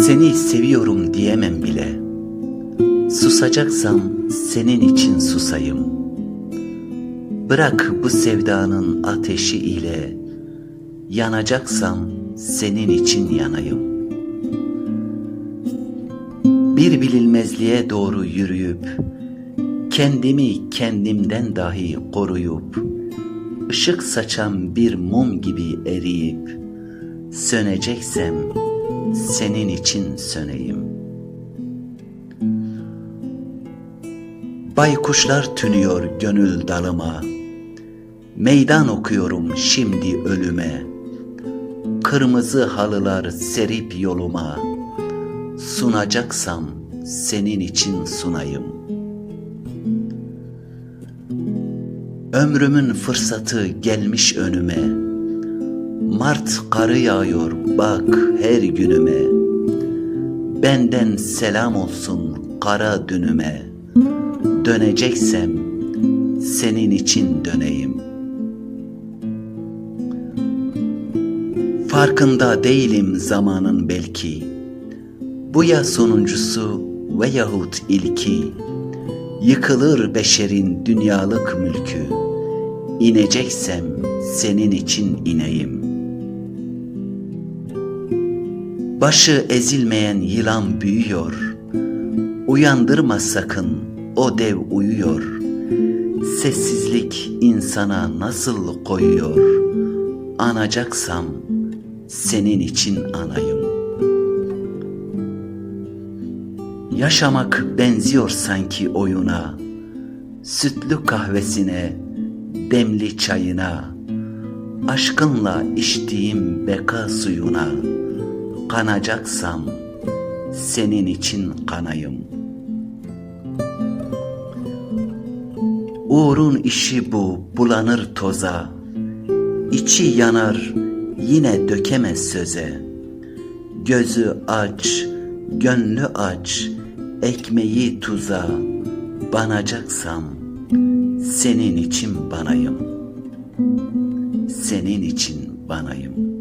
Seni seviyorum diyemem bile. Susacaksam senin için susayım. Bırak bu sevdanın ateşi ile yanacaksam senin için yanayım. Bir bilinmezliğe doğru yürüyüp kendimi kendimden dahi koruyup ışık saçan bir mum gibi eriyip söneceksem senin için söneyim. Baykuşlar tünüyor gönül dalıma. Meydan okuyorum şimdi ölüme. Kırmızı halılar serip yoluma. Sunacaksam senin için sunayım. Ömrümün fırsatı gelmiş önüme. Mart karı yağıyor bak her günüme. Benden selam olsun kara dünüme. Döneceksem senin için döneyim. Farkında değilim zamanın belki. Bu ya sonuncusu veyahut ilki. Yıkılır beşerin dünyalık mülkü. İneceksem senin için ineyim. Başı ezilmeyen yılan büyüyor. Uyandırma sakın o dev uyuyor. Sessizlik insana nasıl koyuyor? Anacaksam senin için anayım. Yaşamak benziyor sanki oyuna. Sütlü kahvesine, demli çayına, aşkınla içtiğim beka suyuna kanacaksam senin için kanayım. Uğrun işi bu bulanır toza, içi yanar yine dökemez söze. Gözü aç, gönlü aç, ekmeği tuza, banacaksam senin için banayım. Senin için banayım.